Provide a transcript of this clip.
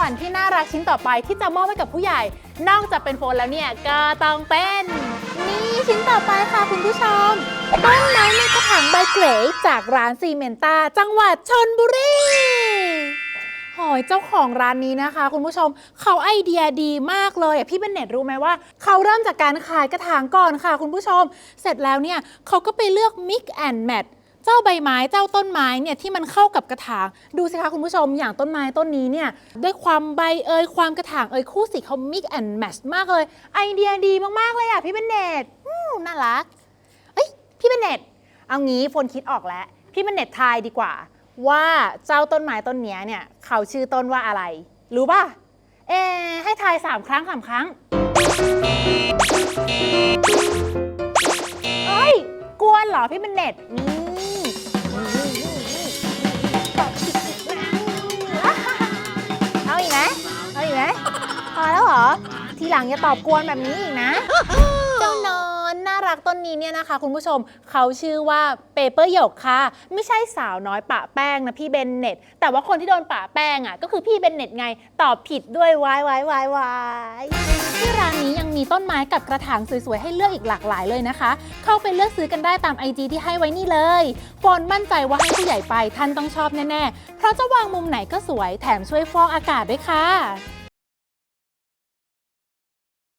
ขวัญที่น่ารักชิ้นต่อไปที่จะมอบให้กับผู้ใหญ่ นอกจากเป็นโฟนแล้วเนี่ยก็ต้องเป็น นี่ชิ้นต่อไปค่ะคุณผู้ชมต้นไม้ในกระถางใบเกรดจากร้านซีเมนตาจังหวัดชนบุรีหอยเจ้าของร้านนี้นะคะ คุณผู้ชมเขาไอเดียดีมากเลยอะพี่เบนเน็ตรู้ไหมว่า เขาเริ่มจากการขายกระถางก่อนค่ะ คุณผู้ชม เสร็จแล้วเนี่ยเขาก็ไปเลือก mix and match เจ้าใบไม้เจ้าต้นไม้เนี่ยที่มันเข้ากับกระถางดูสิคะคุณผู้ชมอย่างต้นไม้ต้นนี้เนี่ยด้วยความใบเอ่ยความกระถางเอ่ยคู่สีเขา mix and match มากเลยไอเดียดีมากๆเลยอะพี่เบนเน็ตอืมน่ารักเอ้ยพี่เบนเน็ตเอางี้ฝนคิดออกแล้ว พี่เบนเน็ตทายดีกว่า ว่าเจ้าต้นไม้ต้นเนี้ยเนี่ยเขาชื่อต้นว่าอะไร รู้ป่ะเอให้ทายสามครั้งสามครั้งเอ้ยกวนเหรอพี่เบนเน็ตนี่ หลังอย่าตอบกวนแบบนี้อีกนะ เจ้านอนน่ารักต้นนี้เนี่ยนะคะ คุณผู้ชมเขาชื่อว่าเปเปอร์หยกค่ะ ไม่ใช่สาวน้อยปะแป้งนะพี่เบนเน็ต แต่ว่าคนที่โดนปะแป้งอะก็คือพี่เบนเน็ตไงตอบผิดด้วยวายวายวายวายที่ร้านนี้ยังมีต้นไม้กับกระถางสวยๆ ให้เลือกอีกหลากหลายเลยนะคะ เข้าไปเลือกซื้อกันได้ตาม IG ที่ให้ไว้นี่เลยฟอนมั่นใจว่าให้ผู้ใหญ่ไปท่านต้องชอบแน่ๆ เพราะจะวางมุมไหนก็สวยแถมช่วยฟอกอากาศด้วยค่ะ